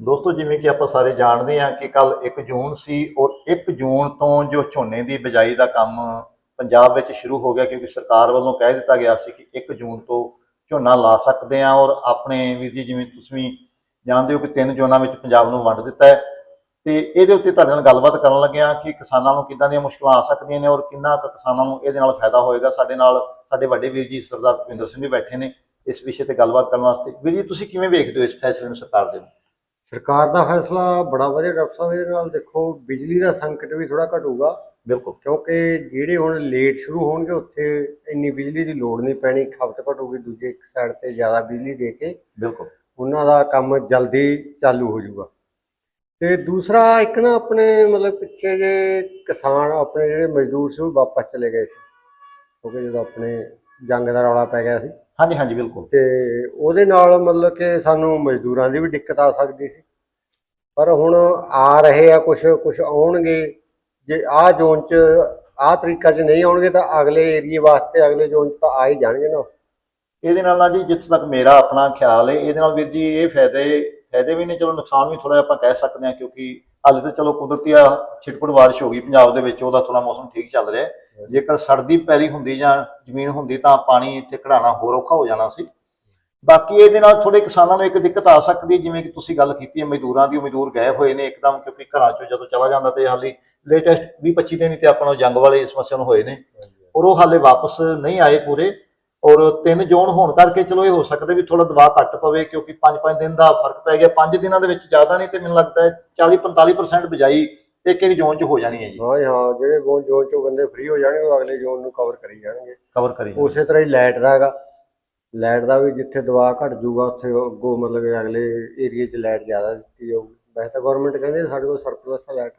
ਦੋਸਤੋ, ਜਿਵੇਂ ਕਿ ਆਪਾਂ ਸਾਰੇ ਜਾਣਦੇ ਹਾਂ ਕਿ ਕੱਲ 1 ਜੂਨ ਸੀ, ਔਰ 1 ਜੂਨ ਤੋਂ ਜੋ ਝੋਨੇ ਦੀ ਬਿਜਾਈ ਦਾ ਕੰਮ ਪੰਜਾਬ ਵਿੱਚ ਸ਼ੁਰੂ ਹੋ ਗਿਆ, ਕਿਉਂਕਿ ਸਰਕਾਰ ਵੱਲੋਂ ਕਹਿ ਦਿੱਤਾ ਗਿਆ ਸੀ ਕਿ 1 ਜੂਨ ਤੋਂ ਝੋਨਾ ਲਾ ਸਕਦੇ ਹਾਂ, ਔਰ ਆਪਣੇ ਵੀਰ ਜੀ, ਜਿਵੇਂ ਤੁਸੀਂ ਜਾਣਦੇ ਹੋ ਕਿ ਤਿੰਨ ਜ਼ੋਨਾਂ ਵਿੱਚ ਪੰਜਾਬ ਨੂੰ ਵੰਡ ਦਿੱਤਾ ਹੈ। ਤੇ ਇਹਦੇ ਉੱਤੇ ਤੁਹਾਡੇ ਨਾਲ ਗੱਲਬਾਤ ਕਰਨ ਲੱਗਿਆ ਕਿ ਕਿਸਾਨਾਂ ਨੂੰ ਕਿੱਦਾਂ ਦੀਆਂ ਮੁਸ਼ਕਲਾਂ ਆ ਸਕਦੀਆਂ ਨੇ, ਔਰ ਕਿੰਨਾ ਕੁ ਕਿਸਾਨਾਂ ਨੂੰ ਇਹਦੇ ਨਾਲ ਫਾਇਦਾ ਹੋਏਗਾ। ਸਾਡੇ ਨਾਲ ਸਾਡੇ ਵੱਡੇ ਵੀਰ ਜੀ, ਸਰਦਾਰ ਭਵਿੰਦਰ ਸਿੰਘ ਵੀ ਬੈਠੇ ਨੇ ਇਸ ਵਿਸ਼ੇ ਤੇ ਗੱਲਬਾਤ ਕਰਨ ਵਾਸਤੇ। ਵੀਰ ਜੀ, ਤੁਸੀਂ ਕਿਵੇਂ ਵੇਖਦੇ ਹੋ ਇਸ ਫੈਸਲੇ ਨੂੰ ਸਰਕਾਰ ਦੇ ਨੂੰ ਸਰਕਾਰ ਦਾ ਫੈਸਲਾ ਬੜਾ ਵਧੀਆ ਡਾਕਟਰ ਸਾਹਿਬ ਇਹਦੇ ਨਾਲ ਦੇਖੋ ਬਿਜਲੀ ਦਾ ਸੰਕਟ ਵੀ ਥੋੜਾ ਘਟੂਗਾ। ਬਿਲਕੁਲ। ਕਿਉਂਕਿ ਜਿਹੜੇ ਹੁਣ ਲੇਟ ਸ਼ੁਰੂ ਹੋਣਗੇ ਉੱਥੇ ਇੰਨੀ ਬਿਜਲੀ ਦੀ ਲੋੜ ਨਹੀਂ ਪੈਣੀ ਖਪਤ ਘਟੂਗੀ ਦੂਜੇ ਇੱਕ ਸਾਈਡ ਤੇ ਜ਼ਿਆਦਾ ਬਿਜਲੀ ਦੇ ਕੇ। ਬਿਲਕੁਲ। ਉਹਨਾਂ ਦਾ ਕੰਮ ਜਲਦੀ ਚਾਲੂ ਹੋ ਜਾਊਗਾ। ਤੇ ਦੂਸਰਾ ਇੱਕ ਨਾ ਆਪਣੇ ਮਤਲਬ ਪਿੱਛੇ ਜੇ ਕਿਸਾਨ ਆਪਣੇ ਜਿਹੜੇ ਮਜ਼ਦੂਰ ਸੀ ਉਹ ਵਾਪਸ ਚਲੇ ਗਏ ਸੀ। ਕਿਉਂਕਿ ਜਦੋਂ ਆਪਣੇ ਜੰਗ ਦਾ ਰੌਲਾ ਪੈ ਗਿਆ ਸੀ। ਹਾਂਜੀ ਹਾਂਜੀ ਬਿਲਕੁਲ। ਤੇ ਉਹਦੇ ਨਾਲ ਮਤਲਬ ਕਿ ਸਾਨੂੰ ਮਜ਼ਦੂਰਾਂ ਦੀ ਵੀ ਦਿੱਕਤ ਆ ਸਕਦੀ ਸੀ। ਪਰ ਹੁਣ ਆ ਰਹੇ ਆ ਕੁਝ ਕੁਝ ਆਉਣਗੇ। ਜੇ ਆਹ ਜ਼ੋਨ 'ਚ ਆਹ ਤਰੀਕਾ 'ਚ ਨਹੀਂ ਆਉਣਗੇ ਤਾਂ ਅਗਲੇ ਏਰੀਏ ਵਾਸਤੇ ਅਗਲੇ ਜ਼ੋਨ 'ਚ ਤਾਂ ਆ ਹੀ ਜਾਣਗੇ ਨਾ। ਇਹਦੇ ਨਾਲ ਨਾ ਜੀ ਜਿੱਥੇ ਤੱਕ ਮੇਰਾ ਆਪਣਾ ਖਿਆਲ ਹੈ ਇਹਦੇ ਨਾਲ ਵੀਰ ਜੀ ਇਹ ਫਾਇਦੇ ਫਾਇਦੇ ਵੀ ਨੇ ਚਲੋ ਨੁਕਸਾਨ ਵੀ ਥੋੜਾ ਆਪਾਂ ਕਹਿ ਸਕਦੇ ਹਾਂ ਕਿਉਂਕਿ ਹਾਲੇ ਤਾਂ ਚਲੋ ਕੁਦਰਤੀ ਆ ਛਿਟਪੜ ਬਾਰਿਸ਼ ਹੋ ਗਈ ਪੰਜਾਬ ਦੇ ਵਿੱਚ ਉਹਦਾ ਥੋੜਾ ਮੌਸਮ ਠੀਕ ਚੱਲ ਰਿਹਾ। ਹੈ। ਜੇਕਰ ਸੜਦੀ ਪੈਲੀ ਹੁੰਦੀ ਜਾਂ ਜ਼ਮੀਨ ਹੁੰਦੀ ਤਾਂ ਪਾਣੀ ਇੱਥੇ ਕਢਾਣਾ ਹੋਰ ਔਖਾ ਹੋ ਜਾਣਾ ਸੀ। ਬਾਕੀ ਇਹਦੇ ਨਾਲ ਥੋੜੇ ਕਿਸਾਨਾਂ ਨੂੰ ਇੱਕ ਦਿੱਕਤ ਆ ਸਕਦੀ ਜਿਵੇਂ ਕਿ ਤੁਸੀਂ ਗੱਲ ਕੀਤੀ ਹੈ ਮਜ਼ਦੂਰਾਂ ਦੀ ਮਜ਼ਦੂਰ ਗਏ ਹੋਏ ਨੇ ਇੱਕਦਮ ਕਿਉਂਕਿ ਘਰਾਂ ਚੋਂ ਜਦੋਂ ਚਲਾ ਜਾਂਦਾ ਤੇ ਹਾਲੇ ਲੇਟੈਸਟ 20 25 ਦਿਨ ਹੀ ਤੇ ਆਪਾਂ ਨੂੰ ਜੰਗ ਵਾਲੇ ਇਸ ਸਮੱਸਿਆ ਨੂੰ ਹੋਏ ਨੇ। ਔਰ ਉਹ ਹਾਲੇ ਵਾਪਸ ਨਹੀਂ ਆਏ ਪੂਰੇ। ਔਰ ਤਿੰਨ ਜ਼ੋਨ ਹੋਣ ਕਰਕੇ ਚਲੋ ਇਹ ਹੋ ਸਕਦਾ ਵੀ ਥੋੜਾ ਦਬਾਅ ਘੱਟ ਪਵੇ ਕਿਉਂਕਿ 5-5 ਦਿਨ ਦਾ ਫ਼ਰਕ ਪੈ ਗਿਆ। 5 ਦਿਨਾਂ ਦੇ ਵਿੱਚ ਜ਼ਿਆਦਾ ਨਹੀਂ ਤੇ ਮੈਨੂੰ ਲੱਗਦਾ ਹੈ 40-45% ਬਿਜਾਈ ਇੱਕ ਇੱਕ ਜ਼ੋਨ 'ਚ ਹੋ ਜਾਣੀ ਹੈ ਜੀ। ਹਾਂ ਹਾਂ ਜਿਹੜੇ ਜ਼ੋਨ ਜ਼ੋਨ 'ਚੋਂ ਬੰਦੇ ਫ੍ਰੀ ਹੋ ਜਾਣਗੇ ਉਹ ਅਗਲੇ ਜ਼ੋਨ ਨੂੰ ਕਵਰ ਕਰੀ ਜਾਣਗੇ। ਕਵਰ ਕਰੀ ਉਸੇ ਤਰ੍ਹਾਂ ਹੀ ਲਾਈਟ ਦਾ ਹੈਗਾ। ਲਾਈਟ ਦਾ ਵੀ ਜਿੱਥੇ ਦਬਾਅ ਘਟ ਜਾਊਗਾ ਉੱਥੇ ਅੱਗੋਂ ਮਤਲਬ ਅਗਲੇ ਏਰੀਏ 'ਚ ਲਾਈਟ ਜ਼ਿਆਦਾ ਦਿੱਤੀ ਜਾਊਗੀ। ਵੈਸੇ ਤਾਂ ਗਵਰਨਮੈਂਟ ਕਹਿੰਦੇ ਸਾਡੇ ਕੋਲ ਸਰਪਲਸ ਲਾਈਟ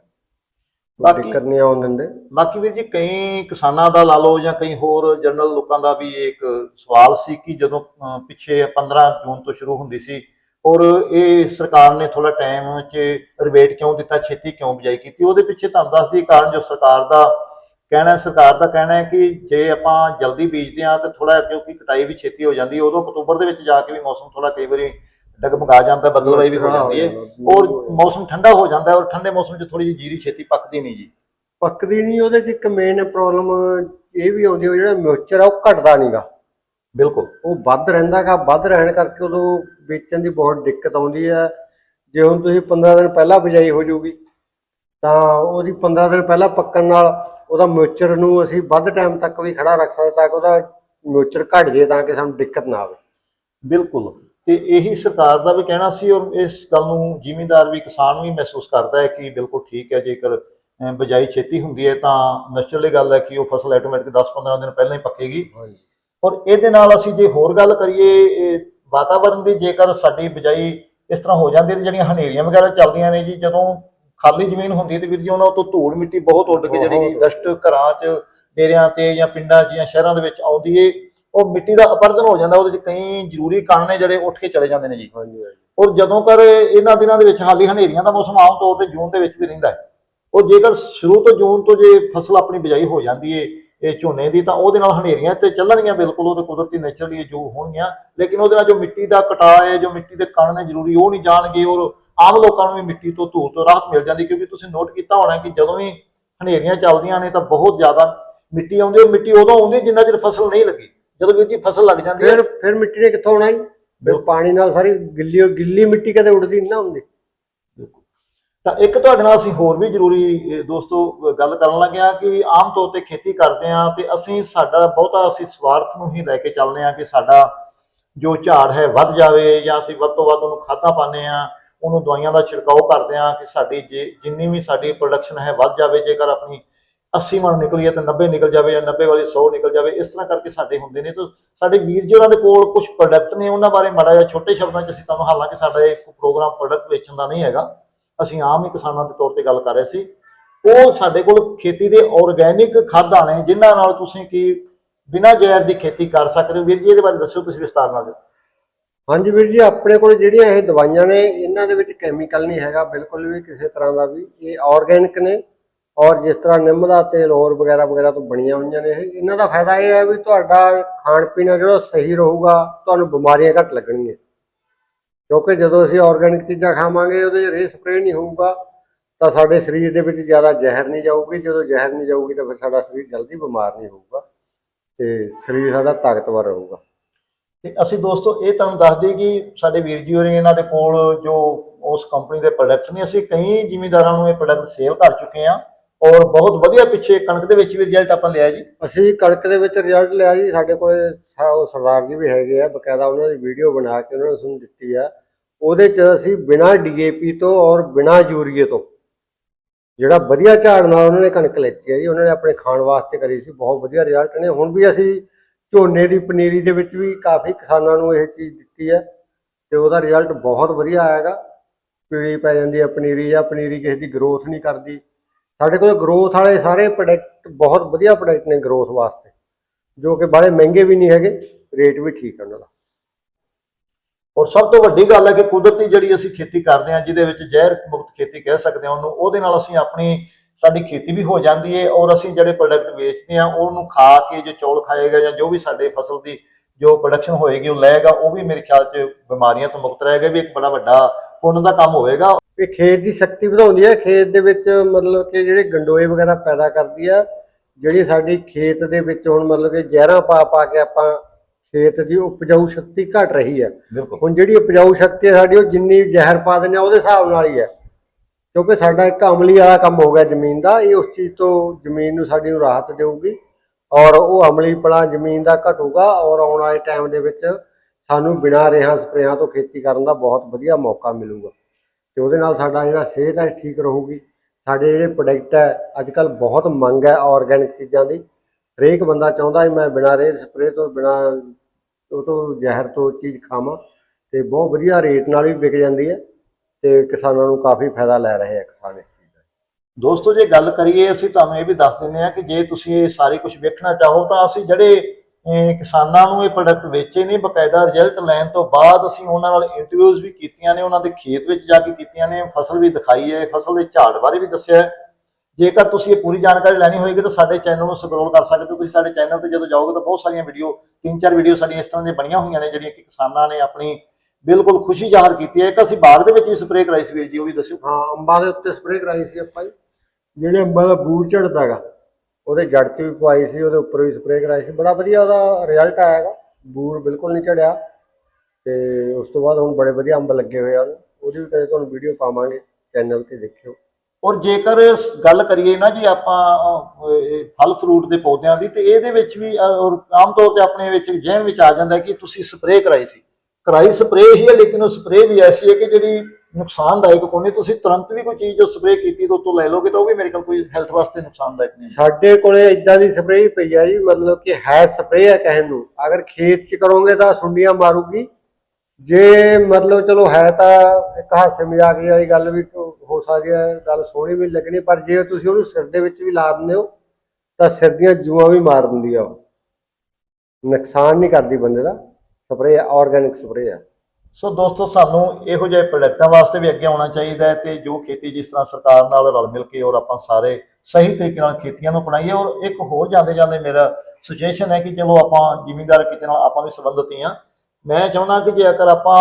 ਬਾਕੀ- ਦਿੱਕਤ ਨਹੀਂ ਆਉਣ ਦਿੰਦੇ। ਬਾਕੀ ਵੀਰ ਜੀ ਕਈ ਕਿਸਾਨਾਂ ਦਾ ਲਾ ਲਓ ਜਾਂ ਕਈ ਹੋਰ ਜਨਰਲ ਲੋਕਾਂ ਦਾ ਵੀ ਇੱਕ ਸਵਾਲ ਸੀ ਕਿ ਜਦੋਂ ਅਹ, ਪਿੱਛੇ 15 ਜੂਨ ਤੋਂ ਸ਼ੁਰੂ ਹੁੰਦੀ ਸੀ ਔਰ ਇਹ ਸਰਕਾਰ ਨੇ ਥੋੜਾ ਟਾਈਮ 'ਚ ਰਿਵੇਟ ਕਿਉਂ ਦਿੱਤਾ ਛੇਤੀ ਕਿਉਂ ਬਿਜਾਈ ਕੀਤੀ? ਉਹਦੇ ਪਿੱਛੇ ਤੁਹਾਨੂੰ ਦੱਸਦੀ ਕਾਰਨ ਜੋ ਸਰਕਾਰ ਦਾ ਕਹਿਣਾ ਹੈ, ਸਰਕਾਰ ਦਾ ਕਹਿਣਾ ਹੈ ਕਿ ਜੇ ਆਪਾਂ ਜਲਦੀ ਬੀਜਦੇ ਹਾਂ ਤਾਂ ਥੋੜਾ ਕਿਉਂਕਿ ਕਟਾਈ ਵੀ ਛੇਤੀ ਹੋ ਜਾਂਦੀ ਹੈ ਉਦੋਂ ਅਕਤੂਬਰ ਦੇ ਵਿੱਚ ਜਾ ਕੇ ਵੀ ਮੌਸਮ ਥੋੜਾ ਕਈ ਵਾਰੀ ਡਗਮਗਾ ਜਾਂਦਾ ਬਦਲਵਾਈ ਵੀ ਹੋ ਜਾਂਦੀ ਹੈ। ਔਰ ਮੌਸਮ ਠੰਡਾ ਹੋ ਜਾਂਦਾ ਹੈ ਔਰ ਠੰਡੇ ਮੌਸਮ 'ਚ ਥੋੜੀ ਜਿਹੀ ਜੀਰੀ ਛੇਤੀ ਪੱਕਦੀ ਨਹੀਂ ਜੀ। ਪੱਕਦੀ ਨਹੀਂ ਉਹਦੇ 'ਚ ਇੱਕ ਮੇਨ ਪ੍ਰੋਬਲਮ ਇਹ ਵੀ ਆਉਂਦੀ ਹੈ ਜਿਹੜਾ ਮਿਕਸਚਰ ਆ ਉਹ ਘਟਦਾ ਨਹੀਂਗਾ ਬਿਲਕੁਲ। ਉਹ ਵੱਧ ਰਹਿੰਦਾਗਾ ਵੱਧ ਰਹਿਣ ਕਰਕੇ ਉਦੋਂ ਵੇਚਣ ਦੀ ਬਹੁਤ ਦਿੱਕਤ ਆਉਂਦੀ ਹੈ। ਜੇ ਹੁਣ ਤੁਸੀਂ 15 ਦਿਨ ਪਹਿਲਾਂ ਬਿਜਾਈ ਹੋ ਜਾਊਗੀ ਤਾਂ ਉਹਦੀ 15 ਦਿਨ ਪਹਿਲਾਂ ਪੱਕਣ ਨਾਲ ਉਹਦਾ ਮਿਕਸਚਰ ਨੂੰ ਅਸੀਂ ਵੱਧ ਟਾਈਮ ਤੱਕ ਵੀ ਖੜਾ ਰੱਖ ਸਕਦੇ ਤਾਂ ਕਿ ਉਹਦਾ ਮਿਕਸਚਰ ਘਟ ਜੇ ਤਾਂ ਕਿ ਸਾਨੂੰ ਦਿੱਕਤ ਨਾ ਆਵੇ। ਬਿਲਕੁਲ। ਤੇ ਇਹੀ ਸਰਕਾਰ ਦਾ ਵੀ ਕਹਿਣਾ ਸੀ ਔਰ ਇਸ ਗੱਲ ਨੂੰ ਜ਼ਿਮੀਂਦਾਰ ਵੀ ਕਿਸਾਨ ਵੀ ਮਹਿਸੂਸ ਕਰਦਾ ਹੈ ਕਿ ਬਿਲਕੁਲ ਠੀਕ ਹੈ ਜੇਕਰ ਬਿਜਾਈ ਛੇਤੀ ਹੁੰਦੀ ਹੈ ਤਾਂ ਨੈਚੁਰਲੀ ਗੱਲ ਹੈ ਕਿ ਉਹ ਫਸਲ ਆਟੋਮੈਟਿਕ 10-15 ਦਿਨ ਪਹਿਲਾਂ ਹੀ ਪੱਕੇਗੀ ਔਰ ਇਹਦੇ ਨਾਲ ਅਸੀਂ ਜੇ ਹੋਰ ਗੱਲ ਕਰੀਏ ਵਾਤਾਵਰਣ ਦੀ ਜੇਕਰ ਸਾਡੀ ਬਿਜਾਈ ਇਸ ਤਰ੍ਹਾਂ ਹੋ ਜਾਂਦੀ ਹੈ ਤੇ ਜਿਹੜੀਆਂ ਹਨੇਰੀਆਂ ਵਗੈਰਾ ਚੱਲਦੀਆਂ ਨੇ ਜੀ ਜਦੋਂ ਖਾਲੀ ਜ਼ਮੀਨ ਹੁੰਦੀ ਹੈ ਤੇ ਵੀਰ ਜੀ ਉਹਨਾਂ ਤੋਂ ਧੂੜ ਮਿੱਟੀ ਬਹੁਤ ਉੱਡ ਕੇ ਜਿਹੜੀ। ਡਸਟ ਘਰਾਂ 'ਚ ਡੇਰਿਆਂ ਤੇ ਜਾਂ ਪਿੰਡਾਂ 'ਚ ਜਾਂ ਸ਼ਹਿਰਾਂ ਦੇ ਵਿੱਚ ਆਉਂਦੀ ਏ ਉਹ ਮਿੱਟੀ ਦਾ ਅਪਰਦਨ ਹੋ ਜਾਂਦਾ ਉਹਦੇ 'ਚ ਕਈ ਜ਼ਰੂਰੀ ਕਣ ਨੇ ਜਿਹੜੇ ਉੱਠ ਕੇ ਚਲੇ ਜਾਂਦੇ ਨੇ ਜੀ। ਹਾਂਜੀ ਔਰ ਜਦੋਂ ਕਰ ਇਹਨਾਂ ਦਿਨਾਂ ਦੇ ਵਿੱਚ ਹਾਲੀ ਹਨੇਰੀਆਂ ਦਾ ਮੌਸਮ ਆਮ ਤੌਰ ਤੇ ਜੂਨ ਦੇ ਵਿੱਚ ਵੀ ਰਹਿੰਦਾ ਹੈ। ਉਹ ਜੇਕਰ ਸ਼ੁਰੂ ਤੋਂ ਜੂਨ ਤੋਂ ਜੇ ਫਸਲ ਆਪਣੀ ਬਿਜਾਈ ਹੋ ਜਾਂਦੀ ਏ ਇਹ ਝੋਨੇ ਦੀ ਤਾਂ ਉਹਦੇ ਨਾਲ ਹਨੇਰੀਆਂ ਤੇ ਚੱਲਣਗੀਆਂ ਬਿਲਕੁਲ ਉਹ ਤੇ ਕੁਦਰਤੀ ਨੇਚਰਲੀ ਜੋ ਹੋਣਗੀਆਂ। ਲੇਕਿਨ ਉਹਦੇ ਨਾਲ ਜੋ ਮਿੱਟੀ ਦਾ ਕਟਾਅ ਹੈ ਜੋ ਮਿੱਟੀ ਦੇ ਕਣ ਨੇ ਜ਼ਰੂਰੀ ਉਹ ਨਹੀਂ ਜਾਣਗੇ। ਔਰ ਆਮ ਲੋਕਾਂ ਨੂੰ ਵੀ ਮਿੱਟੀ ਤੋਂ ਧੂੜ ਤੋਂ ਰਾਹਤ ਮਿਲ ਜਾਂਦੀ ਕਿਉਂਕਿ ਤੁਸੀਂ ਨੋਟ ਕੀਤਾ ਹੋਣਾ ਕਿ ਜਦੋਂ ਵੀ ਹਨੇਰੀਆਂ ਚੱਲਦੀਆਂ ਨੇ ਤਾਂ ਬਹੁਤ ਜ਼ਿਆਦਾ ਮਿੱਟੀ ਆਉਂਦੀ ਹੈ ਮਿੱਟੀ ਉਦੋਂ ਆਉਂਦੀ ਜਿੰਨਾ ਚਿਰ ਫਸਲ ਨਹੀਂ ਲੱਗੀ। ਜਦੋਂ ਵੀਰ ਜੀ ਫਸਲ ਲੱਗ ਜਾਂਦੀ ਹੈ। ਫਿਰ ਫਿਰ ਮਿੱਟੀ ਨੇ ਕਿੱਥੋਂ ਆਉਣਾ ਜੀ? ਫਿਰ ਪਾਣੀ ਨਾਲ ਸਾਰੀ ਗਿੱਲੀ ਗਿੱਲੀ ਮਿੱਟੀ ਕਦੇ ਉੱਡਦੀ ਨਹੀਂ ਨਾ ਹੁੰਦੀ। ਤਾਂ ਇੱਕ ਤੁਹਾਡੇ ਨਾਲ ਅਸੀਂ ਹੋਰ ਵੀ ਜ਼ਰੂਰੀ ਦੋਸਤੋ ਗੱਲ ਕਰਨ ਲੱਗੇ ਹਾਂ ਕਿ ਆਮ ਤੌਰ ਤੇ ਖੇਤੀ ਕਰਦੇ ਹਾਂ ਤੇ ਅਸੀਂ ਸਾਡਾ ਬਹੁਤਾ ਅਸੀਂ ਸਵਾਰਥ ਨੂੰ ਹੀ ਲੈ ਕੇ ਚੱਲਦੇ ਹਾਂ ਕਿ ਸਾਡਾ ਜੋ ਝਾੜ ਹੈ ਵੱਧ ਜਾਵੇ ਜਾਂ ਅਸੀਂ ਵੱਧ ਤੋਂ ਵੱਧ ਉਹਨੂੰ ਖਾਦਾਂ ਪਾਉਂਦੇ ਹਾਂ ਉਹਨੂੰ ਦਵਾਈਆਂ ਦਾ ਛਿੜਕਾਓ ਕਰਦੇ ਹਾਂ ਕਿ ਸਾਡੀ ਜਿੰਨੀ ਵੀ ਸਾਡੀ ਪ੍ਰੋਡਕਸ਼ਨ ਹੈ ਵੱਧ ਜਾਵੇ ਜੇਕਰ ਆਪਣੀ 80 ਮਣ ਨਿਕਲੀ ਹੈ ਤਾਂ 90 ਨਿਕਲ ਜਾਵੇ ਜਾਂ 90 ਵਾਲੀ 100 ਨਿਕਲ ਜਾਵੇ, ਇਸ ਤਰ੍ਹਾਂ ਕਰਕੇ ਸਾਡੇ ਹੁੰਦੇ ਨੇ। ਤਾਂ ਸਾਡੇ ਵੀਰ ਜੀ ਉਹਨਾਂ ਦੇ ਕੋਲ ਕੁਝ ਪ੍ਰੋਡਕਟ ਨੇ, ਉਹਨਾਂ ਬਾਰੇ ਮਾੜਾ ਜਿਹਾ ਛੋਟੇ ਸ਼ਬਦਾਂ 'ਚ ਅਸੀਂ ਤੁਹਾਨੂੰ ਹਾਲਾਂਕਿ ਸਾਡਾ ਇਹ ਪ੍ਰੋਗਰਾਮ ਪ੍ਰੋਡਕਟ ਵੇਚਣ ਦਾ ਨਹੀਂ ਹੈਗਾ। ਅਸੀਂ ਆਮ ਹੀ ਕਿਸਾਨਾਂ ਦੇ ਤੌਰ ਤੇ ਗੱਲ ਕਰ ਰਹੇ ਸੀ। ਉਹ ਸਾਡੇ ਕੋਲ ਖੇਤੀ ਦੇ ਆਰਗੈਨਿਕ ਖਾਦਾਂ ਨੇ, ਜਿਨ੍ਹਾਂ ਨਾਲ ਤੁਸੀਂ ਕੀ ਬਿਨਾਂ ਜ਼ਹਿਰ ਦੀ ਖੇਤੀ ਕਰ ਸਕਦੇ ਹੋ। ਵੀਰ ਜੀ, ਇਹਦੇ ਬਾਰੇ ਦੱਸੋ ਤੁਸੀਂ ਵਿਸਤਾਰ ਨਾਲ। ਹਾਂਜੀ ਵੀਰ ਜੀ, ਆਪਣੇ ਕੋਲ ਜਿਹੜੀਆਂ ਇਹ ਦਵਾਈਆਂ ਨੇ, ਇਹਨਾਂ ਦੇ ਵਿੱਚ ਕੈਮੀਕਲ ਨਹੀਂ ਹੈਗਾ, ਬਿਲਕੁਲ ਵੀ ਕਿਸੇ ਤਰ੍ਹਾਂ ਦਾ ਵੀ। ਇਹ ਆਰਗੈਨਿਕ ਨੇ ਔਰ ਜਿਸ ਤਰ੍ਹਾਂ ਨਿੰਮ ਦਾ ਤੇਲ ਹੋਰ ਵਗੈਰਾ ਵਗੈਰਾ ਤੋਂ ਬਣੀਆਂ ਹੋਈਆਂ ਨੇ, ਇਹ ਇਹਨਾਂ ਦਾ ਫਾਇਦਾ ਇਹ ਹੈ ਵੀ ਤੁਹਾਡਾ ਖਾਣ ਪੀਣ ਜਿਹੜਾ ਸਹੀ ਰਹੂਗਾ, ਤੁਹਾਨੂੰ ਬਿਮਾਰੀਆਂ ਘੱਟ ਲੱਗਣਗੀਆਂ। ਕਿਉਂਕਿ ਜਦੋਂ ਅਸੀਂ ਆਰਗੈਨਿਕ ਚੀਜ਼ਾਂ ਖਾਵਾਂਗੇ, ਉਹਦੇ 'ਚ ਰੇ ਸਪਰੇ ਨਹੀਂ ਹੋਊਗਾ, ਤਾਂ ਸਾਡੇ ਸਰੀਰ ਦੇ ਵਿੱਚ ਜ਼ਿਆਦਾ ਜ਼ਹਿਰ ਨਹੀਂ ਜਾਊਗੀ। ਜਦੋਂ ਜ਼ਹਿਰ ਨਹੀਂ ਜਾਊਗੀ, ਤਾਂ ਫਿਰ ਸਾਡਾ ਸਰੀਰ ਜਲਦੀ ਬਿਮਾਰ ਨਹੀਂ ਹੋਊਗਾ ਤੇ ਸਰੀਰ ਸਾਡਾ ਤਾਕਤਵਰ ਰਹੂਗਾ। ਤੇ ਅਸੀਂ ਦੋਸਤੋ, ਇਹ ਤੁਹਾਨੂੰ ਦੱਸ ਦਈਏ ਕਿ ਸਾਡੇ ਵੀਰ ਜੀ ਹੋਰੀ ਇਹਨਾਂ ਦੇ ਕੋਲ ਜੋ ਉਸ ਕੰਪਨੀ ਦੇ ਪ੍ਰੋਡਕਟਸ ਨੇ, ਅਸੀਂ ਕਈ ਜ਼ਿਮੀਂਦਾਰਾਂ ਨੂੰ ਇਹ ਪ੍ਰੋਡਕਟ ਸੇਲ ਕਰ ਚੁੱਕੇ ਹਾਂ। ਔਰ ਬਹੁਤ ਵਧੀਆ ਪਿੱਛੇ ਕਣਕ ਦੇ ਵਿੱਚ ਵੀ ਰਿਜ਼ਲਟ ਆਪਾਂ ਲਿਆ ਜੀ। ਅਸੀਂ ਕਣਕ ਦੇ ਵਿੱਚ ਰਿਜ਼ਲਟ ਲਿਆ ਜੀ। ਸਾਡੇ ਕੋਲ ਸਾ- ਸਰਦਾਰ ਜੀ ਵੀ ਹੈਗੇ ਆ, ਬਕਾਇਦਾ ਉਹਨਾਂ ਦੀ ਵੀਡੀਓ ਬਣਾ ਕੇ ਉਹਨਾਂ ਨੇ ਸਾਨੂੰ ਦਿੱਤੀ ਆ। ਉਹਦੇ 'ਚ ਅਸੀਂ ਬਿਨਾਂ ਡੀਏਪੀ ਤੋਂ ਔਰ ਬਿਨਾਂ ਯੂਰੀਏ ਤੋਂ ਜਿਹੜਾ ਵਧੀਆ ਝਾੜ ਨਾਲ ਉਹਨਾਂ ਨੇ ਕਣਕ ਲੈਤੀ ਹੈ ਜੀ। ਉਹਨਾਂ ਨੇ ਆਪਣੇ ਖਾਣ ਵਾਸਤੇ ਕਰੀ ਸੀ। ਬਹੁਤ ਵਧੀਆ ਰਿਜ਼ਲਟ ਨੇ। ਹੁਣ ਵੀ ਅਸੀਂ ਝੋਨੇ ਦੀ ਪਨੀਰੀ ਦੇ ਵਿੱਚ ਵੀ ਕਾਫੀ ਕਿਸਾਨਾਂ ਨੂੰ ਇਹ ਚੀਜ਼ ਦਿੱਤੀ ਹੈ ਤੇ ਉਹਦਾ ਰਿਜ਼ਲਟ ਬਹੁਤ ਵਧੀਆ ਆਏਗਾ। ਪੀਲੀ ਪੈ ਜਾਂਦੀ ਹੈ ਪਨੀਰੀ ਜਾਂ ਪਨੀਰੀ ਕਿਸੇ ਦੀ ਗਰੋਥ ਨਹੀਂ ਕਰਦੀ। ਸਾਡੇ ਕੋਲ ਗਰੋਥ ਵਾਲੇ ਸਾਰੇ ਪ੍ਰੋਡਕਟ ਬਹੁਤ ਵਧੀਆ ਪ੍ਰੋਡਕਟ ਨੇ ਗਰੋਥ ਵਾਸਤੇ, ਜੋ ਕਿ ਬਾਹਲੇ ਮਹਿੰਗੇ ਵੀ ਨਹੀਂ ਹੈਗੇ ਰੇਟ ਵੀ ਠੀਕ ਹੈ ਉਹਨਾਂ ਦਾ। ਔਰ ਸਭ ਤੋਂ ਵੱਡੀ ਗੱਲ ਹੈ ਕਿ ਕੁਦਰਤੀ ਜਿਹੜੀ ਅਸੀਂ ਖੇਤੀ ਕਰਦੇ ਹਾਂ, ਜਿਹਦੇ ਵਿੱਚ ਜ਼ਹਿਰ ਮੁਕਤ ਖੇਤੀ ਕਹਿ ਸਕਦੇ ਹਾਂ, ਉਹਨੂੰ, ਉਹਦੇ ਨਾਲ ਅਸੀਂ ਆਪਣੀ, ਸਾਡੀ ਖੇਤੀ ਵੀ ਹੋ ਜਾਂਦੀ ਹੈ ਔਰ ਅਸੀਂ ਜਿਹੜੇ ਪ੍ਰੋਡਕਟ ਵੇਚਦੇ ਹਾਂ, ਉਹਨੂੰ ਖਾ ਕੇ, ਜੋ ਚੌਲ ਖਾਏਗਾ ਜਾਂ ਜੋ ਵੀ ਸਾਡੇ ਫਸਲ ਦੀ ਜੋ ਪ੍ਰੋਡਕਸ਼ਨ ਹੋਏਗੀ ਉਹ ਲਏਗਾ ਉਹ ਵੀ ਮੇਰੇ ਖਿਆਲ 'ਚ ਬਿਮਾਰੀਆਂ ਤੋਂ ਮੁਕਤ ਰਹੇਗਾ ਵੀ ਇੱਕ ਬੜਾ ਵੱਡਾ ਪੁੰਨ ਦਾ ਕੰਮ ਹੋਵੇਗਾ। ਇਹ ਖੇਤ ਦੀ ਸ਼ਕਤੀ ਵਧਾਉਂਦੀ ਹੈ। ਖੇਤ ਦੇ ਵਿੱਚ ਮਤਲਬ ਕਿ ਜਿਹੜੇ ਗੰਡੋਏ ਵਗੈਰਾ ਪੈਦਾ ਕਰਦੀ ਆ ਜਿਹੜੀ ਸਾਡੀ ਖੇਤ ਦੇ ਵਿੱਚ ਹੁਣ ਮਤਲਬ ਕਿ ਜ਼ਹਿਰਾਂ ਪਾ ਪਾ ਕੇ ਆਪਾਂ ਖੇਤ ਦੀ ਉਪਜਾਊ ਸ਼ਕਤੀ ਘਟ ਰਹੀ ਹੈ ਬਿਲਕੁਲ। ਹੁਣ ਜਿਹੜੀ ਉਪਜਾਊ ਸ਼ਕਤੀ ਹੈ ਸਾਡੀ ਉਹ ਜਿੰਨੀ ਜ਼ਹਿਰ ਪਾ ਦਿੰਦੇ ਆ ਉਹਦੇ ਹਿਸਾਬ ਨਾਲ ਹੀ ਹੈ ਕਿਉਂਕਿ ਸਾਡਾ ਇੱਕ ਅਮਲੀ ਵਾਲਾ ਕੰਮ ਹੋ ਗਿਆ ਜ਼ਮੀਨ ਦਾ ਇਹ ਉਸ ਚੀਜ਼ ਤੋਂ ਜ਼ਮੀਨ ਨੂੰ ਸਾਡੀ ਨੂੰ ਰਾਹਤ ਦੇਊਗੀ। ਔਰ ਉਹ ਅਮਲੀ ਅਮਲੀਪਣਾ ਜ਼ਮੀਨ ਦਾ ਘਟੂਗਾ ਔਰ ਆਉਣ ਵਾਲੇ ਟਾਈਮ ਦੇ ਵਿੱਚ ਸਾਨੂੰ ਬਿਨਾਂ ਰੇਹਾਂ ਸਪਰੇਹਾਂ ਤੋਂ ਖੇਤੀ ਕਰਨ ਦਾ ਬਹੁਤ ਵਧੀਆ ਮੌਕਾ ਮਿਲੂਗਾ। ਤੇ ਉਹਦੇ ਨਾਲ ਸਾਡਾ ਜਿਹੜਾ ਸਿਹਤ ਹੈ, ਠੀਕ ਰਹੂਗੀ। ਸਾਡੇ ਜਿਹੜੇ ਪ੍ਰੋਡਕਟ ਹੈ ਅੱਜ ਕੱਲ ਬਹੁਤ ਮੰਗ ਹੈ ਆਰਗੈਨਿਕ ਚੀਜ਼ਾਂ ਦੀ। ਹਰੇਕ ਬੰਦਾ ਚਾਹੁੰਦਾ ਹੈ ਮੈਂ ਬਿਨਾਂ ਰੇਹ ਸਪਰੇ ਤੋਂ, ਬਿਨਾਂ ਉਹ ਤੋਂ ਜ਼ਹਿਰ ਤੋਂ ਚੀਜ਼ ਖਾਵਾਂ ਤੇ ਬਹੁਤ ਵਧੀਆ ਰੇਟ ਨਾਲ ਵੀ ਵਿਕ ਜਾਂਦੀ ਹੈ ਤੇ ਕਿਸਾਨਾਂ ਨੂੰ ਕਾਫੀ ਫਾਇਦਾ ਲੈ ਰਹੇ ਆ ਕਿਸਾਨ ਦੋਸਤੋ, ਜੇ ਗੱਲ ਕਰੀਏ, ਅਸੀਂ ਤੁਹਾਨੂੰ ਇਹ ਵੀ ਦੱਸ ਦਿੰਦੇ ਹਾਂ ਕਿ ਜੇ ਤੁਸੀਂ ਇਹ ਸਾਰੇ ਕੁਝ ਵੇਖਣਾ ਚਾਹੋ, ਤਾਂ ਅਸੀਂ ਜਿਹੜੇ ਕਿਸਾਨਾਂ ਨੂੰ ਇਹ ਪ੍ਰੋਡਕਟ ਵੇਚੇ ਨੇ, ਬਕਾਇਦਾ ਰਿਜ਼ਲਟ ਲੈਣ ਤੋਂ ਬਾਅਦ ਅਸੀਂ ਉਹਨਾਂ ਨਾਲ ਇੰਟਰਵਿਊਜ਼ ਵੀ ਕੀਤੀਆਂ ਨੇ, ਉਹਨਾਂ ਦੇ ਖੇਤ ਵਿੱਚ ਜਾ ਕੇ ਕੀਤੀਆਂ ਨੇ, ਫਸਲ ਵੀ ਦਿਖਾਈ ਹੈ, ਫਸਲ ਦੇ ਝਾੜ ਬਾਰੇ ਵੀ ਦੱਸਿਆ ਜੇਕਰ ਤੁਸੀਂ ਇਹ ਪੂਰੀ ਜਾਣਕਾਰੀ ਲੈਣੀ ਹੋਏਗੀ, ਤਾਂ ਸਾਡੇ ਚੈਨਲ ਨੂੰ ਸਕਰੋਲ ਕਰ ਸਕਦੇ ਹੋ। ਤੁਸੀਂ ਸਾਡੇ ਚੈਨਲ ਤੇ ਜਦੋਂ ਜਾਓਗੇ, ਤਾਂ ਬਹੁਤ ਸਾਰੀਆਂ ਵੀਡੀਓ ਤਿੰਨ ਚਾਰ ਵੀਡੀਓ ਸਾਡੀਆਂ ਇਸ ਤਰ੍ਹਾਂ ਦੀਆਂ ਬਣੀਆਂ ਹੋਈਆਂ ਨੇ, ਜਿਹੜੀਆਂ ਕਿ ਕਿਸਾਨਾਂ ਨੇ ਆਪਣੀ ਬਿਲਕੁਲ ਖੁਸ਼ੀ ਜ਼ਾਹਰ ਕੀਤੀ ਹੈ। ਕਿ ਅਸੀਂ ਬਾਗ ਦੇ ਵਿੱਚ ਵੀ ਸਪਰੇਅ ਕਰਾਈ ਸੀ ਵੀਰ ਜੀ, ਉਹ ਵੀ ਦੱਸਿਓ। ਹਾਂ, ਅੰਬਾਂ ਦੇ ਉੱਤੇ ਸਪਰੇਅ ਕਰਾਈ ਸੀ ਆਪਾਂ ਜੀ। ਜਿਹੜੇ ਅੰਬਾਂ ਦਾ ਬੂਰ ਝੜਦਾ ਗਾ, ਉਹਦੇ ਜੜ 'ਚ ਵੀ ਪਵਾਈ ਸੀ, ਉਹਦੇ ਉੱਪਰ ਵੀ ਸਪਰੇਅ ਕਰਾਈ ਸੀ। ਬੜਾ ਵਧੀਆ ਉਹਦਾ ਰਿਜ਼ਲਟ ਆਇਆਗਾ ਬੂਰ ਬਿਲਕੁਲ ਨਹੀਂ ਝੜਿਆ ਤੇ ਉਸ ਤੋਂ ਬਾਅਦ ਹੁਣ ਬੜੇ ਵਧੀਆ ਅੰਬ ਲੱਗੇ ਹੋਏ ਆ ਉਹਦੀ। ਵੀ ਕਦੇ ਤੁਹਾਨੂੰ ਵੀਡੀਓ ਪਾਵਾਂਗੇ ਚੈਨਲ ਤੇ ਦੇਖਿਓ। ਔਰ ਜੇਕਰ ਗੱਲ ਕਰੀਏ ਨਾ ਜੀ ਆਪਾਂ ਇਹ ਫਲ ਫਰੂਟ ਦੇ ਪੌਦਿਆਂ ਦੀ, ਤੇ ਇਹਦੇ ਵਿੱਚ ਵੀ ਔਰ ਆਮ ਤੌਰ ਤੇ ਆਪਣੇ ਵਿੱਚ ਜਹਿਨ ਵਿੱਚ ਆ ਜਾਂਦਾ ਕਿ ਤੁਸੀਂ ਸਪਰੇਅ ਕਰਾਈ ਸੀ। ਕਰਾਈ ਸਪਰੇਅ ਹੀ ਹੈ, ਲੇਕਿਨ ਉਹ ਸਪਰੇਅ ਵੀ ਐਸੀ ਹੈ ਕਿ ਜਿਹੜੀ ਨੁਕਸਾਨਦਾਇਕ ਕੋਈ ਤੁਸੀਂ ਤੁਰੰਤ ਵੀ ਕੋਈ ਚੀਜ਼ ਜੋ ਸਪਰੇਅ ਕੀਤੀ ਤੋਂ ਤੋਂ ਲੈ ਲੋਗੇ ਤਾਂ ਉਹ ਵੀ ਮੇਰੇ ਖਿਆਲ ਕੋਈ ਹੈਲਥ ਵਾਸਤੇ ਨੁਕਸਾਨਦਾਇਕ ਨਹੀਂ ਸਾਡੇ ਕੋਲੇ ਇਦਾਂ ਦੀ ਸਪਰੇਅ ਪਈ ਆ ਜੀ, ਮਤਲਬ ਕਿ ਹੈ ਸਪਰੇਅ ਹੈ ਕਹਿਣ ਨੂੰ। ਅਗਰ ਖੇਤ 'ਚ ਕਰੋਗੇ ਤਾਂ ਸੁੰਡੀਆਂ ਮਾਰੂਗੀ। ਜੇ ਮਤਲਬ ਚਲੋ ਹੈ ਤਾਂ ਇੱਕ ਹਾਸੇ ਮਜ਼ਾਕ ਵਾਲੀ ਗੱਲ ਵੀ ਹੋ ਸਕਦੀ ਹੈ ਗੱਲ ਸੋਹਣੀ ਵੀ ਲੱਗਣੀ, ਪਰ ਜੇ ਤੁਸੀਂ ਉਹਨੂੰ ਸਿਰ ਦੇ ਵਿੱਚ ਵੀ ਲਾ ਦਿੰਦੇ ਹੋ, ਤਾਂ ਸਿਰ ਦੀਆਂ ਜੂਆਂ ਵੀ ਮਾਰ ਦਿੰਦੀ ਆ ਉਹ। ਨੁਕਸਾਨ ਨਹੀਂ ਕਰਦੀ ਬੰਦੇ ਦਾ। ਸਪਰੇਅ ਆਰਗੈਨਿਕ ਸਪਰੇਅ ਆ। ਸੋ ਦੋਸਤੋ ਸਾਨੂੰ ਇਹੋ ਜਿਹੇ ਪ੍ਰੋਡਕਟਾਂ ਵਾਸਤੇ ਵੀ ਅੱਗੇ ਆਉਣਾ ਚਾਹੀਦਾ ਹੈ ਤੇ ਜੋ ਖੇਤੀ ਜਿਸ ਤਰ੍ਹਾਂ ਸਰਕਾਰ ਨਾਲ ਰਲ ਮਿਲ ਕੇ ਔਰ ਆਪਾਂ ਸਾਰੇ ਸਹੀ ਤਰੀਕੇ ਨਾਲ ਖੇਤੀਆਂ ਨੂੰ ਅਪਣਾਈਏ ਔਰ ਇੱਕ ਹੋਰ ਜਾਂਦੇ ਜਾਂਦੇ ਮੇਰਾ ਸੁਜੈਸ਼ਨ ਹੈ ਕਿ ਚਲੋ ਆਪਾਂ ਜ਼ਿਮੀਂਦਾਰ ਕਿਤੇ ਨਾਲ ਆਪਾਂ ਵੀ ਸੰਬੰਧਿਤ ਹੀ ਹਾਂ। ਮੈਂ ਚਾਹੁੰਦਾ ਕਿ ਜੇਕਰ ਆਪਾਂ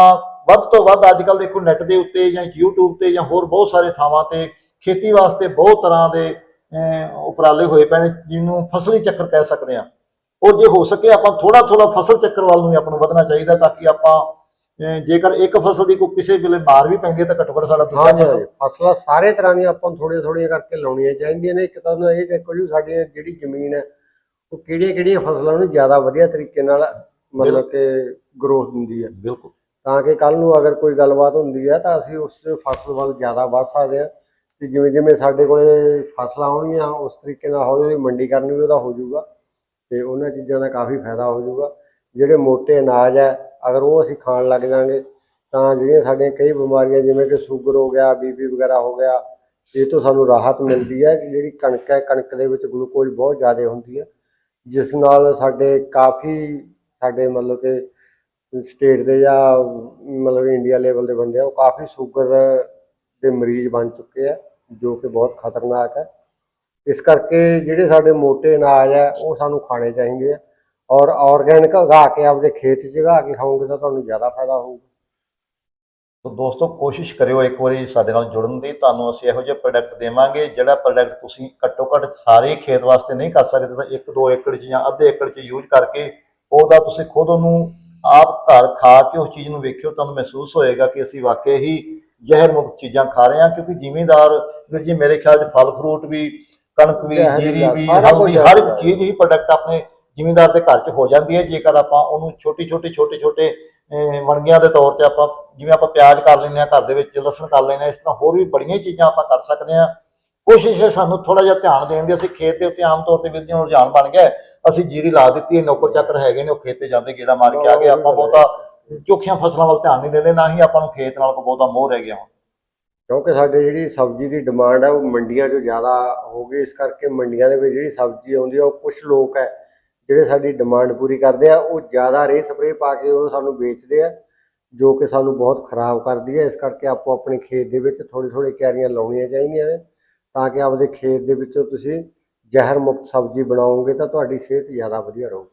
ਵੱਧ ਤੋਂ ਵੱਧ ਅੱਜ ਕੱਲ ਦੇਖੋ ਨੈਟ ਦੇ ਉੱਤੇ ਜਾਂ YouTube ਤੇ ਜਾਂ ਹੋਰ ਬਹੁਤ ਸਾਰੇ ਥਾਵਾਂ ਤੇ ਖੇਤੀ ਵਾਸਤੇ ਬਹੁਤ ਤਰ੍ਹਾਂ ਦੇ ਅਹ, ਉਪਰਾਲੇ ਹੋਏ ਪਏ ਨੇ ਜਿਹਨੂੰ ਫਸਲੀ ਚੱਕਰ ਕਹਿ ਸਕਦੇ ਹਾਂ। ਔਰ ਜੇ ਹੋ ਸਕੇ ਆਪਾਂ ਥੋੜਾ ਥੋੜਾ ਫਸਲ ਚੱਕਰ ਵੱਲ ਨੂੰ ਵੀ ਆਪਾਂ ਨੂੰ ਵਧਣਾ ਚਾਹੀਦਾ ਤਾਂ ਕਿ ਆਪਾਂ ਜੇਕਰ ਇੱਕ ਫਸਲ ਦੀ ਕੋਈ ਕਿਸੇ ਵੇਲੇ ਮਾਰ ਵੀ ਪੈਂਦੀ ਹੈ ਤਾਂ ਘੱਟੋ ਘੱਟ ਸਾਡਾ ਦੂਜਾ ਹਾਂਜੀ ਫਸਲ ਹਾਂਜੀ। ਫਸਲਾਂ ਸਾਰੇ ਤਰ੍ਹਾਂ ਦੀਆਂ ਆਪਾਂ ਨੂੰ ਥੋੜੀਆਂ ਥੋੜੀਆਂ ਕਰਕੇ ਲਾਉਣੀਆਂ ਚਾਹੀਦੀਆਂ ਨੇ। ਇੱਕ ਤਾਂ ਇਹ ਦੇਖੋ ਜੀ ਸਾਡੀ ਜਿਹੜੀ ਜ਼ਮੀਨ ਹੈ ਉਹ ਕਿਹੜੀਆਂ ਕਿਹੜੀਆਂ ਫਸਲਾਂ ਨੂੰ ਜ਼ਿਆਦਾ ਵਧੀਆ ਤਰੀਕੇ ਨਾਲ ਮਤਲਬ ਕਿ ਗਰੋਥ ਦਿੰਦੀ ਹੈ। ਬਿਲਕੁਲ। ਤਾਂ ਕਿ ਕੱਲ ਨੂੰ ਅਗਰ ਕੋਈ ਗੱਲਬਾਤ ਹੁੰਦੀ ਹੈ ਤਾਂ ਅਸੀਂ ਉਸ ਫਸਲ ਵੱਲ ਜ਼ਿਆਦਾ ਵੱਧ ਸਕਦੇ ਹਾਂ। ਕਿ ਜਿਵੇਂ ਜਿਵੇਂ ਸਾਡੇ ਕੋਲੇ ਫਸਲਾਂ ਆਉਣਗੀਆਂ ਉਸ ਤਰੀਕੇ ਨਾਲ ਹੌਲੀ ਹੌਲੀ ਮੰਡੀਕਰਨ ਵੀ ਉਹਦਾ ਹੋ ਜਾਊਗਾ ਤੇ ਉਹਨਾਂ ਚੀਜ਼ਾਂ ਦਾ ਕਾਫੀ ਫਾਇਦਾ ਹੋ ਜਾਊਗਾ। ਜਿਹੜੇ ਮੋٹے ਅਨਾਜ ਹੈ, ਅਗਰ ਉਹ ਅਸੀਂ ਖਾਣ ਲੱਗ ਜਾਾਂਗੇ ਤਾਂ ਜਿਹੜੀਆਂ ਸਾਡੀਆਂ ਕਈ ਬਿਮਾਰੀਆਂ, ਜਿਵੇਂ ਕਿ ਸ਼ੂਗਰ ਹੋ ਗਿਆ ਬੀਪੀ ਵਗੈਰਾ ਹੋ ਗਿਆ, ਇਹ ਤੋਂ ਸਾਨੂੰ ਰਾਹਤ ਮਿਲਦੀ ਹੈ ਜਿਹੜੀ ਕਣਕ ਹੈ, ਕਣਕ ਦੇ ਵਿੱਚ ਗਲੂਕੋਜ਼ ਬਹੁਤ ਜ਼ਿਆਦਾ ਹੁੰਦੀ ਹੈ, ਜਿਸ ਨਾਲ ਸਾਡੇ ਕਾਫੀ ਸਾਡੇ ਮਤਲਬ ਕਿ ਸਟੇਟ ਦੇ ਜਾਂ ਮਤਲਬ ਇੰਡੀਆ ਲੈਵਲ ਦੇ ਬੰਦੇ ਆ, ਉਹ ਕਾਫੀ ਸ਼ੂਗਰ ਦੇ ਮਰੀਜ਼ ਬਣ ਚੁੱਕੇ ਆ, ਜੋ ਕਿ ਬਹੁਤ ਖਤਰਨਾਕ ਹੈ। ਇਸ ਕਰਕੇ ਜਿਹੜੇ ਸਾਡੇ ਮੋਟੇ ਅਨਾਜ ਆ ਉਹ ਸਾਨੂੰ ਖਾਣੇ ਚਾਹੀਦੇ ਆ। ਔਰ ਆਰਗੈਨਿਕ ਉਗਾ ਕੇ ਆਪਦੇ ਖੇਤ 'ਚ ਉਗਾ ਕੇ ਖਾਓਗੇ ਤਾਂ ਤੁਹਾਨੂੰ ਜ਼ਿਆਦਾ ਫਾਇਦਾ ਹੋਊਗਾ। ਸੋ ਦੋਸਤੋ ਕੋਸ਼ਿਸ਼ ਕਰਿਓ ਇੱਕ ਵਾਰੀ ਸਾਡੇ ਨਾਲ ਜੁੜਨ ਦੀ। ਤੁਹਾਨੂੰ ਅਸੀਂ ਇਹੋ ਜਿਹੇ ਪ੍ਰੋਡਕਟ ਦੇਵਾਂਗੇ ਜਿਹੜਾ ਪ੍ਰੋਡਕਟ ਤੁਸੀਂ ਘੱਟੋ ਘੱਟ ਸਾਰੇ ਖੇਤ ਵਾਸਤੇ ਨਹੀਂ ਕਰ ਸਕਦੇ ਤਾਂ 1-2 ਏਕੜ 'ਚ ਜਾਂ ਅੱਧੇ ਏਕੜ 'ਚ ਯੂਜ਼ ਕਰਕੇ ਉਹਦਾ ਤੁਸੀਂ ਖੁਦ ਉਹਨੂੰ ਆਪ ਘਰ ਖਾ ਕੇ ਉਸ ਚੀਜ਼ ਨੂੰ ਵੇਖਿਓ ਤੁਹਾਨੂੰ ਮਹਿਸੂਸ ਹੋਏਗਾ ਕਿ ਅਸੀਂ ਵਾਕਈ ਹੀ ਜ਼ਹਿਰ ਮੁਕਤ ਚੀਜ਼ਾਂ ਖਾ ਰਹੇ ਹਾਂ। ਕਿਉਂਕਿ ਜ਼ਿਮੀਂਦਾਰ ਵੀਰ ਜੀ ਮੇਰੇ ਖਿਆਲ 'ਚ ਫਲ ਫਰੂਟ ਵੀ ਕਣਕ ਵੀ ਜੀਰੀ ਵੀ ਹਰ ਇੱਕ। ਚੀਜ਼ ਹੀ ਪ੍ਰੋਡਕਟ ਆਪਣੇ ਜ਼ਿਮੀਂਦਾਰ ਦੇ ਘਰ 'ਚ ਹੋ ਜਾਂਦੀ ਹੈ। ਜੇਕਰ ਆਪਾਂ ਉਹਨੂੰ ਛੋਟੀ ਛੋਟੀ ਛੋਟੇ ਛੋਟੇ ਵਣਗੀਆਂ ਦੇ ਤੌਰ ਤੇ ਆਪਾਂ ਜਿਵੇਂ ਆਪਾਂ ਪਿਆਜ਼ ਕਰ ਲੈਂਦੇ ਹਾਂ ਘਰ ਦੇ ਵਿੱਚ ਲਸਣ ਕਰ ਲੈਂਦੇ ਹਾਂ ਇਸ ਤਰ੍ਹਾਂ ਹੋਰ ਵੀ ਬੜੀਆਂ ਚੀਜ਼ਾਂ ਆਪਾਂ ਕਰ ਸਕਦੇ ਹਾਂ। ਕੋਸ਼ਿਸ਼ ਹੈ ਸਾਨੂੰ ਥੋੜਾ ਜਿਹਾ ਧਿਆਨ ਦੇਣ ਦੀ ਅਸੀਂ ਖੇਤ ਦੇ ਉੱਤੇ ਆਮ ਤੌਰ ਤੇ ਹੁਣ ਰੁਝਾਨ ਬਣ ਗਿਆ ਹੈ। ਅਸੀਂ ਜੀਰੀ ਲਾ ਦਿੱਤੀ ਹੈ ਨੌਕਰ ਚੱਕਰ ਹੈਗੇ ਨੇ ਉਹ ਖੇਤ ਤੇ ਜਾਂਦੇ ਗੇੜਾ ਮਾਰ ਕੇ ਆ ਗਏ। ਆਪਾਂ ਬਹੁਤਾ ਚੋਖੀਆਂ ਫਸਲਾਂ ਵੱਲ ਧਿਆਨ ਨਹੀਂ ਦਿੰਦੇ ਨਾ ਹੀ ਆਪਾਂ ਨੂੰ ਖੇਤ ਨਾਲ ਬਹੁਤਾ ਮੋਹ ਰਹਿ ਗਿਆ ਹੁਣ। ਕਿਉਂਕਿ ਸਾਡੇ ਜਿਹੜੀ ਸਬਜ਼ੀ ਦੀ ਡਿਮਾਂਡ ਹੈ ਉਹ ਮੰਡੀਆਂ 'ਚੋਂ ਜ਼ਿਆਦਾ ਹੋ ਗਈ। ਇਸ ਕਰਕੇ ਮੰਡੀਆਂ ਦੇ ਵਿੱਚ ਜਿਹੜੀ ਸਬਜ਼ੀ ਆਉਂਦੀ ਆ ਉਹ ਕੁਝ ਲੋਕ ਹੈ ਜਿਹੜੇ ਸਾਡੀ ਡਿਮਾਂਡ ਪੂਰੀ ਕਰਦੇ ਆ, ਉਹ ਜ਼ਿਆਦਾ ਰੇ ਸਪਰੇ ਪਾ ਕੇ ਉਹ ਸਾਨੂੰ ਵੇਚਦੇ ਆ, ਜੋ ਕਿ ਸਾਨੂੰ ਬਹੁਤ ਖਰਾਬ ਕਰਦੀ ਹੈ ਇਸ ਕਰਕੇ ਆਪੋ ਆਪਣੇ ਖੇਤ ਦੇ ਵਿੱਚ ਥੋੜੀ ਥੋੜੀ ਕਿਆਰੀਆਂ ਲਾਉਣੀਆਂ ਚਾਹੀਦੀਆਂ ਨੇ, ਤਾਂ ਕਿ ਆਪਦੇ ਖੇਤ ਦੇ ਵਿੱਚੋਂ ਤੁਸੀਂ ਜ਼ਹਿਰ ਮੁਕਤ ਸਬਜ਼ੀ ਬਣਾਓਗੇ ਤਾਂ ਤੁਹਾਡੀ ਸਿਹਤ ਜ਼ਿਆਦਾ ਵਧੀਆ ਰਹੂਗੀ।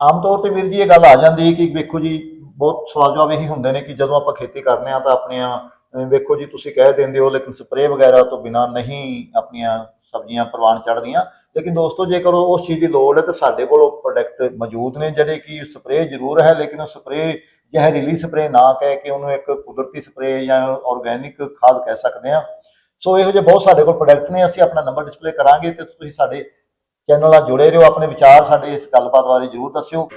ਆਮ ਤੌਰ ਤੇ ਵੀਰ ਜੀ ਇਹ ਗੱਲ ਆ ਜਾਂਦੀ ਹੈ ਕਿ ਵੇਖੋ ਜੀ, ਬਹੁਤ ਸਵਾਲ ਜਵਾਬ ਇਹੀ ਹੁੰਦੇ ਨੇ ਕਿ ਜਦੋਂ ਆਪਾਂ ਖੇਤੀ ਕਰਦੇ ਆ ਤਾਂ ਆਪਣੀਆਂ ਵੇਖੋ ਜੀ ਤੁਸੀਂ ਕਹਿ ਦਿੰਦੇ ਹੋ ਲੇਕਿਨ ਸਪਰੇਅ ਵਗੈਰਾ ਤੋਂ ਬਿਨਾ ਨਹੀਂ ਆਪਣੀਆਂ ਸਬਜ਼ੀਆਂ ਪ੍ਰਵਾਨ ਚੜ੍ਹਦੀਆਂ। ਲੇਕਿਨ ਦੋਸਤੋ, ਜੇਕਰ ਉਹ ਉਸ ਚੀਜ਼ ਦੀ ਲੋੜ ਹੈ, ਤਾਂ ਸਾਡੇ ਕੋਲ ਉਹ ਪ੍ਰੋਡਕਟ ਮੌਜੂਦ ਨੇ, ਜਿਹੜੇ ਕਿ ਸਪਰੇਅ ਜ਼ਰੂਰ ਹੈ, ਲੇਕਿਨ ਉਹ ਸਪਰੇਅ ਜ਼ਹਿਰੀਲੀ ਸਪਰੇਅ ਨਾ ਕਹਿ ਕੇ ਉਹਨੂੰ ਇੱਕ ਕੁਦਰਤੀ ਸਪਰੇਅ ਜਾਂ ਆਰਗੇਨਿਕ ਖਾਦ ਕਹਿ ਸਕਦੇ ਹਾਂ। ਸੋ ਇਹੋ ਜਿਹੇ ਬਹੁਤ ਸਾਡੇ ਕੋਲ ਪ੍ਰੋਡਕਟ ਨੇ, ਅਸੀਂ ਆਪਣਾ ਨੰਬਰ ਡਿਸਪਲੇ ਕਰਾਂਗੇ ਤੇ ਤੁਸੀਂ ਸਾਡੇ ਚੈਨਲ ਨਾਲ ਜੁੜੇ ਰਹੋ, ਆਪਣੇ ਵਿਚਾਰ, ਸਾਡੇ ਇਸ ਗੱਲਬਾਤ ਬਾਰੇ ਜਰੂਰ ਦੱਸਿਓ।